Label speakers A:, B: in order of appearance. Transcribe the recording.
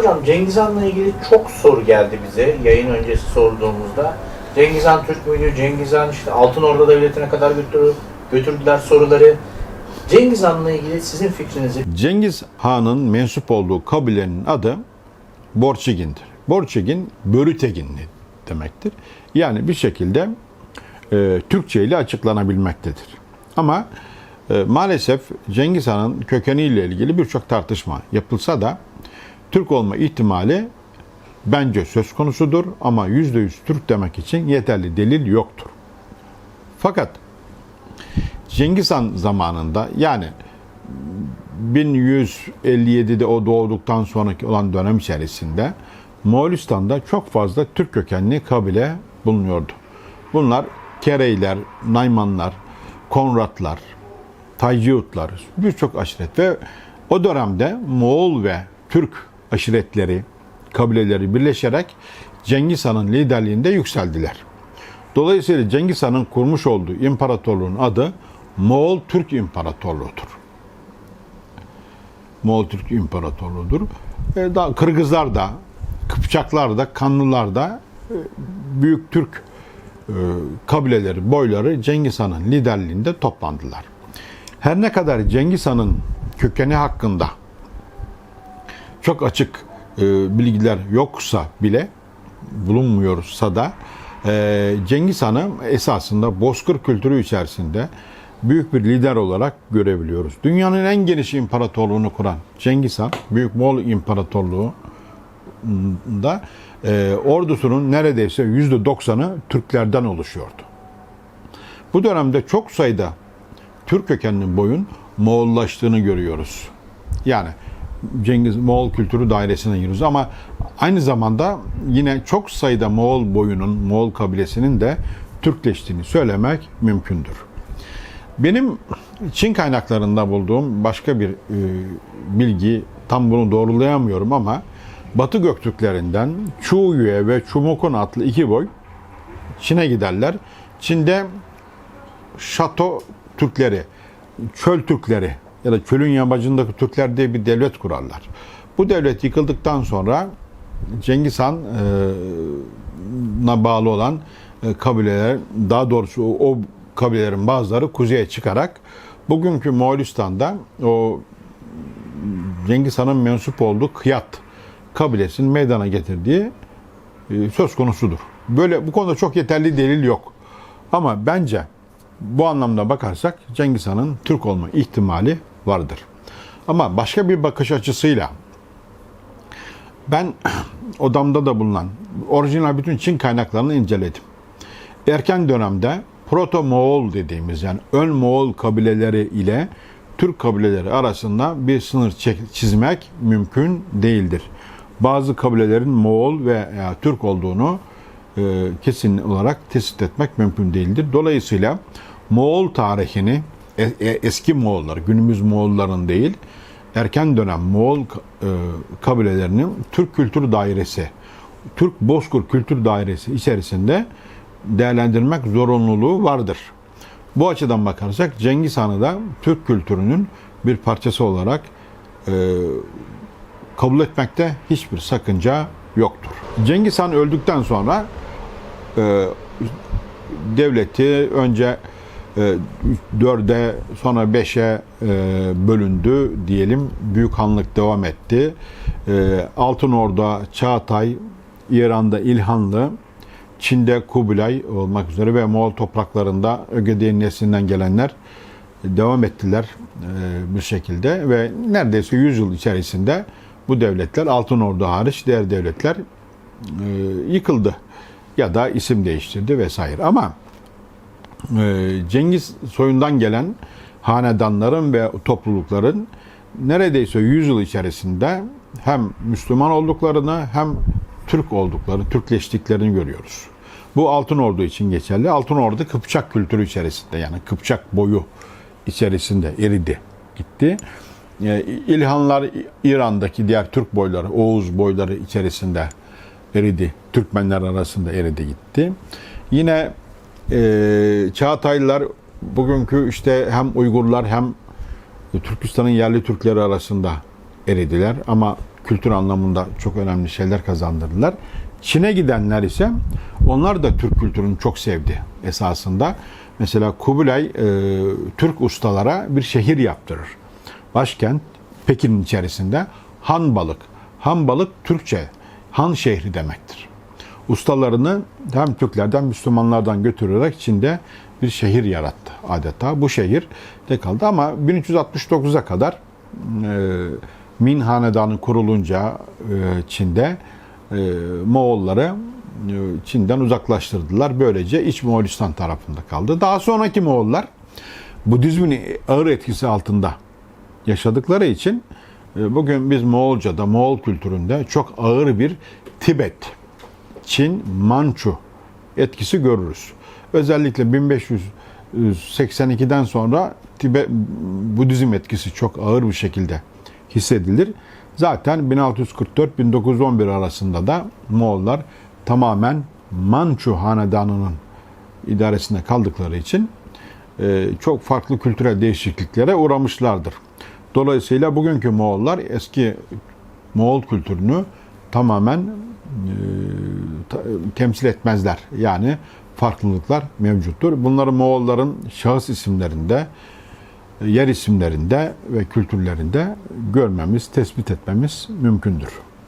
A: Hocam Cengiz Han'la ilgili çok soru geldi bize yayın öncesi sorduğumuzda. Cengiz Han Türk müydü? Cengiz Han işte Altın Orda Devleti'ne kadar götürdü, götürdüler soruları. Cengiz Han'la ilgili sizin fikrinizi
B: Cengiz Han'ın mensup olduğu kabilenin adı Borçigin'dir. Borçigin, Börüteginli demektir. Yani bir şekilde e, Türkçe ile açıklanabilmektedir. Ama e, maalesef Cengiz Han'ın kökeniyle ilgili birçok tartışma yapılsa da Türk olma ihtimali bence söz konusudur ama %100 Türk demek için yeterli delil yoktur. Fakat Cengiz Han zamanında yani 1157'de o doğduktan sonraki olan dönem içerisinde Moğolistan'da çok fazla Türk kökenli kabile bulunuyordu. Bunlar Kereyler, Naymanlar, Konratlar, Tayciutlar, birçok aşiret ve o dönemde Moğol ve Türk aşiretleri, kabileleri birleşerek Cengiz Han'ın liderliğinde yükseldiler. Dolayısıyla Cengiz Han'ın kurmuş olduğu imparatorluğun adı Moğol Türk İmparatorluğu'dur. Moğol Türk İmparatorluğu'dur. E, daha Kırgızlar da, Kıpçaklar da, Kanlılar da e, büyük Türk e, kabileleri, boyları Cengiz Han'ın liderliğinde toplandılar. Her ne kadar Cengiz Han'ın kökeni hakkında çok açık e, bilgiler yoksa bile bulunmuyorsa da e, Cengiz Han'ı esasında Bozkır kültürü içerisinde büyük bir lider olarak görebiliyoruz. Dünyanın en geniş imparatorluğunu kuran Cengiz Han, Büyük Moğol İmparatorluğu'nda e, ordusunun neredeyse %90'ı Türklerden oluşuyordu. Bu dönemde çok sayıda Türk kökenli boyun Moğollaştığını görüyoruz. Yani Cengiz Moğol kültürü dairesine giriyoruz ama aynı zamanda yine çok sayıda Moğol boyunun, Moğol kabilesinin de Türkleştiğini söylemek mümkündür. Benim Çin kaynaklarında bulduğum başka bir e, bilgi, tam bunu doğrulayamıyorum ama Batı Göktürklerinden Çuyue ve Çumokun adlı iki boy Çin'e giderler. Çin'de Şato Türkleri, çöl Türkleri ya da çölün yamacındaki Türkler diye bir devlet kurarlar. Bu devlet yıkıldıktan sonra Cengiz Han'a bağlı olan e, kabileler, daha doğrusu o kabilelerin bazıları kuzeye çıkarak bugünkü Moğolistan'da o Cengiz Han'ın mensup olduğu Kıyat kabilesinin meydana getirdiği e, söz konusudur. Böyle bu konuda çok yeterli delil yok. Ama bence bu anlamda bakarsak Cengiz Han'ın Türk olma ihtimali vardır. Ama başka bir bakış açısıyla ben odamda da bulunan orijinal bütün Çin kaynaklarını inceledim. Erken dönemde Proto Moğol dediğimiz yani ön Moğol kabileleri ile Türk kabileleri arasında bir sınır çizmek mümkün değildir. Bazı kabilelerin Moğol ve ya, Türk olduğunu e, kesin olarak tespit etmek mümkün değildir. Dolayısıyla Moğol tarihini e, e, eski Moğollar, günümüz Moğolların değil, erken dönem Moğol e, kabilelerinin Türk Kültür Dairesi, Türk Bozkır Kültür Dairesi içerisinde değerlendirmek zorunluluğu vardır. Bu açıdan bakarsak Cengiz Han'ı da Türk kültürünün bir parçası olarak e, kabul etmekte hiçbir sakınca yoktur. Cengiz Han öldükten sonra e, devleti önce e, 4'e sonra 5'e e, bölündü diyelim. Büyük hanlık devam etti. E, Altın Orda, Çağatay, İran'da İlhanlı, Çin'de Kubilay olmak üzere ve Moğol topraklarında Ögedey'in neslinden gelenler devam ettiler bir şekilde ve neredeyse 100 yıl içerisinde bu devletler Altın Ordu hariç diğer devletler yıkıldı ya da isim değiştirdi vesaire. Ama Cengiz soyundan gelen hanedanların ve toplulukların neredeyse 100 yıl içerisinde hem Müslüman olduklarını hem Türk olduklarını, Türkleştiklerini görüyoruz. Bu Altın Ordu için geçerli. Altın Ordu Kıpçak kültürü içerisinde yani Kıpçak boyu içerisinde eridi, gitti. E, İlhanlar İran'daki diğer Türk boyları, Oğuz boyları içerisinde eridi. Türkmenler arasında eridi gitti. Yine e, Çağataylılar bugünkü işte hem Uygurlar hem Türkistan'ın yerli Türkleri arasında eridiler. Ama kültür anlamında çok önemli şeyler kazandırdılar. Çin'e gidenler ise onlar da Türk kültürünü çok sevdi esasında. Mesela Kubilay e, Türk ustalara bir şehir yaptırır. Başkent Pekin'in içerisinde Han Balık. Han Balık Türkçe Han şehri demektir. Ustalarını hem Türklerden Müslümanlardan götürerek Çin'de bir şehir yarattı adeta. Bu şehir de kaldı ama 1369'a kadar e, Min Hanedanı kurulunca e, Çin'de e, Moğolları e, Çin'den uzaklaştırdılar. Böylece İç Moğolistan tarafında kaldı. Daha sonraki Moğollar Budizmin ağır etkisi altında yaşadıkları için e, bugün biz Moğolca'da, Moğol kültüründe çok ağır bir Tibet, Çin, Mançu etkisi görürüz. Özellikle 1582'den sonra Tibet Budizm etkisi çok ağır bir şekilde hissedilir. Zaten 1644-1911 arasında da Moğollar tamamen Mançu hanedanının idaresinde kaldıkları için e, çok farklı kültürel değişikliklere uğramışlardır. Dolayısıyla bugünkü Moğollar eski Moğol kültürünü tamamen e, ta- temsil etmezler. Yani farklılıklar mevcuttur. Bunları Moğolların şahıs isimlerinde, yer isimlerinde ve kültürlerinde görmemiz, tespit etmemiz mümkündür.